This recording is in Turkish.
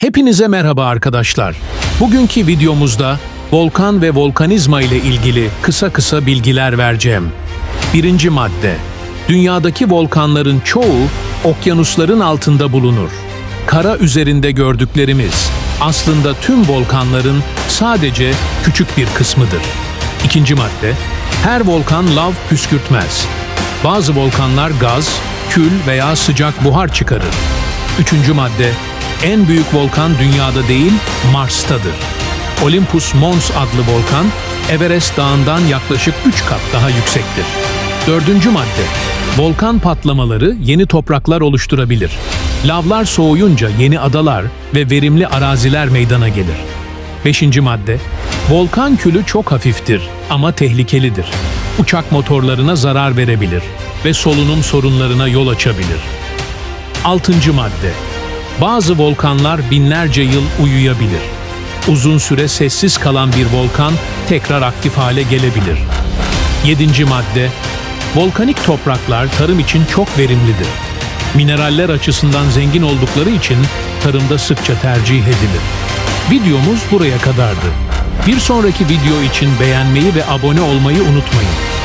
Hepinize merhaba arkadaşlar. Bugünkü videomuzda volkan ve volkanizma ile ilgili kısa kısa bilgiler vereceğim. Birinci madde. Dünyadaki volkanların çoğu okyanusların altında bulunur. Kara üzerinde gördüklerimiz aslında tüm volkanların sadece küçük bir kısmıdır. İkinci madde. Her volkan lav püskürtmez. Bazı volkanlar gaz, kül veya sıcak buhar çıkarır. Üçüncü madde, en büyük volkan dünyada değil, Mars'tadır. Olympus Mons adlı volkan, Everest dağından yaklaşık 3 kat daha yüksektir. Dördüncü madde, volkan patlamaları yeni topraklar oluşturabilir. Lavlar soğuyunca yeni adalar ve verimli araziler meydana gelir. Beşinci madde, volkan külü çok hafiftir ama tehlikelidir. Uçak motorlarına zarar verebilir ve solunum sorunlarına yol açabilir. Altıncı madde. Bazı volkanlar binlerce yıl uyuyabilir. Uzun süre sessiz kalan bir volkan tekrar aktif hale gelebilir. Yedinci madde. Volkanik topraklar tarım için çok verimlidir. Mineraller açısından zengin oldukları için tarımda sıkça tercih edilir. Videomuz buraya kadardı. Bir sonraki video için beğenmeyi ve abone olmayı unutmayın.